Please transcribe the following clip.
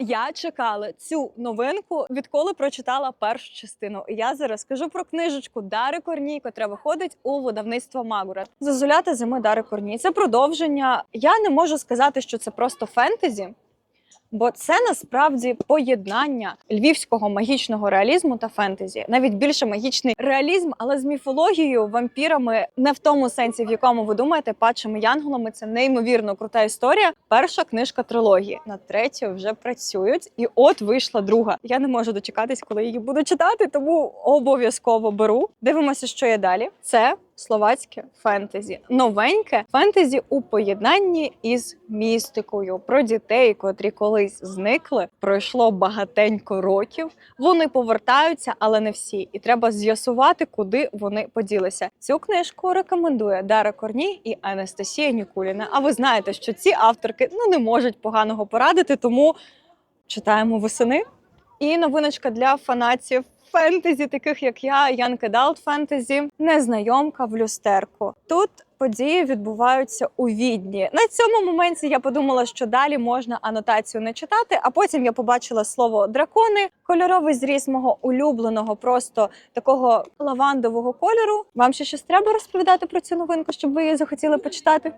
Я чекала цю новинку, відколи прочитала першу частину. Я зараз скажу про книжечку Дари Корній, котра виходить у видавництво Магура. Зазулята зими Дари Корній. Це продовження. Я не можу сказати, що це просто фентезі. Бо це насправді поєднання львівського магічного реалізму та фентезі, навіть більше магічний реалізм, але з міфологією, вампірами, не в тому сенсі, в якому ви думаєте, падшими янголами. Це неймовірно крута історія. Перша книжка трилогії. На третю вже працюють, і от вийшла друга. Я не можу дочекатись, коли її буду читати, тому обов'язково беру. Дивимося, що є далі. Це словацьке фентезі, новеньке фентезі у поєднанні із містикою про дітей, котрі колись зникли. Пройшло багатенько років. Вони повертаються, але не всі. І треба з'ясувати, куди вони поділися. Цю книжку рекомендує Дара Корній і Анастасія Нікуліна. А ви знаєте, що ці авторки ну не можуть поганого порадити, тому читаємо восени. І новиночка для фанатів фентезі, таких як я, Young Adult Fantasy, незнайомка в люстерку. Тут події відбуваються у відні. На цьому моменті я подумала, що далі можна анотацію не читати. А потім я побачила слово дракони, кольоровий зріз мого улюбленого, просто такого лавандового кольору. Вам ще щось треба розповідати про цю новинку, щоб ви її захотіли почитати?